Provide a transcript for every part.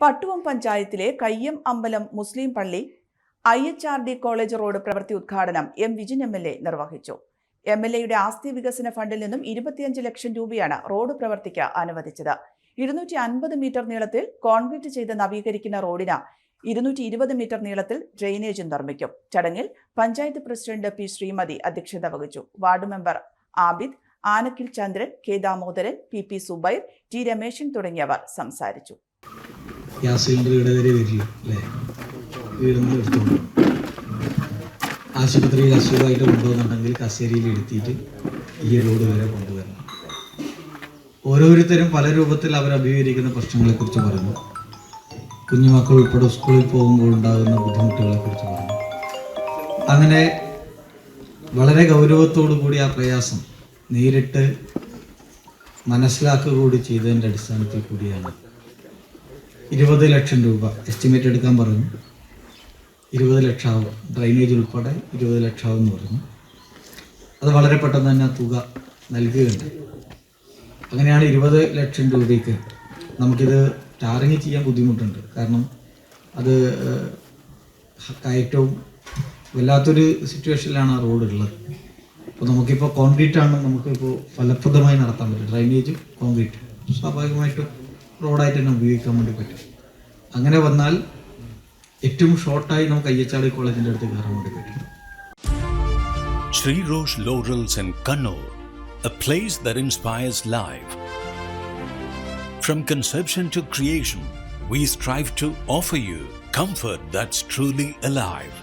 പട്ടുവം പഞ്ചായത്തിലെ കയ്യം അമ്പലം മുസ്ലിം പള്ളി I H R D college road പ്രവൃത്തി ഉദ്ഘാടനം M Vijin M L A നിർവഹിച്ചു. എം എൽ എയുടെ ആസ്തി വികസന ഫണ്ടിൽ നിന്നും ഇരുപത്തിയഞ്ച് ലക്ഷം രൂപയാണ് റോഡ് പ്രവൃത്തിക്ക് അനുവദിച്ചത്. ഇരുന്നൂറ്റി അൻപത് മീറ്റർ നീളത്തിൽ കോൺക്രീറ്റ് ചെയ്ത് നവീകരിക്കുന്ന റോഡിന് ഇരുന്നൂറ്റി ഇരുപത് മീറ്റർ നീളത്തിൽ ഡ്രെയിനേജ് നിർമ്മിക്കും. ചടങ്ങിൽ പഞ്ചായത്ത് പ്രസിഡന്റ് പി ശ്രീമതി അധ്യക്ഷത വഹിച്ചു. Ward member Abid Anakkil Chandran K Damodaran P P Zubair T Rameshan തുടങ്ങിയവർ സംസാരിച്ചു. ഗ്യാസ് സിലിണ്ടർ ഇവിടെ വരെ വരില്ല അല്ലേ? വീടുന്ന് എടുത്തോളൂ ആശുപത്രിയിൽ അസുഖമായിട്ട് കൊണ്ടുപോകുന്നുണ്ടെങ്കിൽ കസേരയിൽ എടുത്തിട്ട് ഈ റോഡ് വരെ കൊണ്ടുവരണം. ഓരോരുത്തരും പല രൂപത്തിൽ അവർ അഭിമുഖീകരിക്കുന്ന പ്രശ്നങ്ങളെക്കുറിച്ച് പറഞ്ഞു കുഞ്ഞുമക്കൾ ഉൾപ്പെടെ സ്കൂളിൽ പോകുമ്പോൾ ഉണ്ടാകുന്ന ബുദ്ധിമുട്ടുകളെക്കുറിച്ച് പറഞ്ഞു അങ്ങനെ വളരെ ഗൗരവത്തോടു കൂടി ആ പ്രയാസം നേരിട്ട് മനസ്സിലാക്കുക കൂടി ചെയ്തതിന്റെ അടിസ്ഥാനത്തിൽ കൂടിയാണ് ഇരുപത് ലക്ഷം രൂപ എസ്റ്റിമേറ്റ് എടുക്കാൻ പറഞ്ഞു. ഇരുപത് ലക്ഷമാവും. ഡ്രൈനേജ് ഉൾപ്പെടെ ഇരുപത് ലക്ഷമാവും എന്ന് പറഞ്ഞു. അത് വളരെ പെട്ടെന്ന് തന്നെ തുക നൽകുകയുണ്ട് അങ്ങനെയാണ് ഇരുപത് ലക്ഷം രൂപയ്ക്ക് നമുക്കിത് ടാറിങ് ചെയ്യാൻ ബുദ്ധിമുട്ടുണ്ട്. കാരണം അത് കയറ്റവും വല്ലാത്തൊരു സിറ്റുവേഷനിലാണ് ആ റോഡ് ഉള്ളത്. അപ്പോൾ നമുക്കിപ്പോൾ കോൺക്രീറ്റ് ആണ് നമുക്കിപ്പോൾ ഫലപ്രദമായി നടത്താൻ പറ്റും. ഡ്രൈനേജും കോൺക്രീറ്റ് സ്വാഭാവികമായിട്ടും റോഡായിട്ട് തന്നെ ഉപയോഗിക്കാൻ വേണ്ടി പറ്റും അങ്ങനെ വന്നാൽ ഏറ്റവും ഷോർട്ടായി നമുക്ക് അയ്യച്ചാടി കോളേജിൻ്റെ അടുത്ത് കയറാൻ വേണ്ടി പറ്റും Sri Roche Laurels in Kannur, a place that inspires life. From conception to creation, we strive to offer you comfort that's truly alive.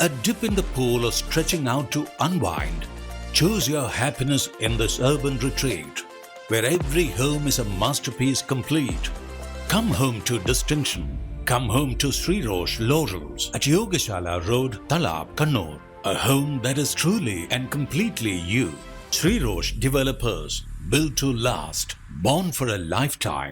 A dip in the pool or stretching out to unwind. Choose your happiness in this urban retreat, where every home is a masterpiece complete. Come home to distinction. Come home to Sri Roche Laurels at Yogashala Road, Talab, Kannur. A home that is truly and completely you. Sri Roche Developers, built to last, born for a lifetime.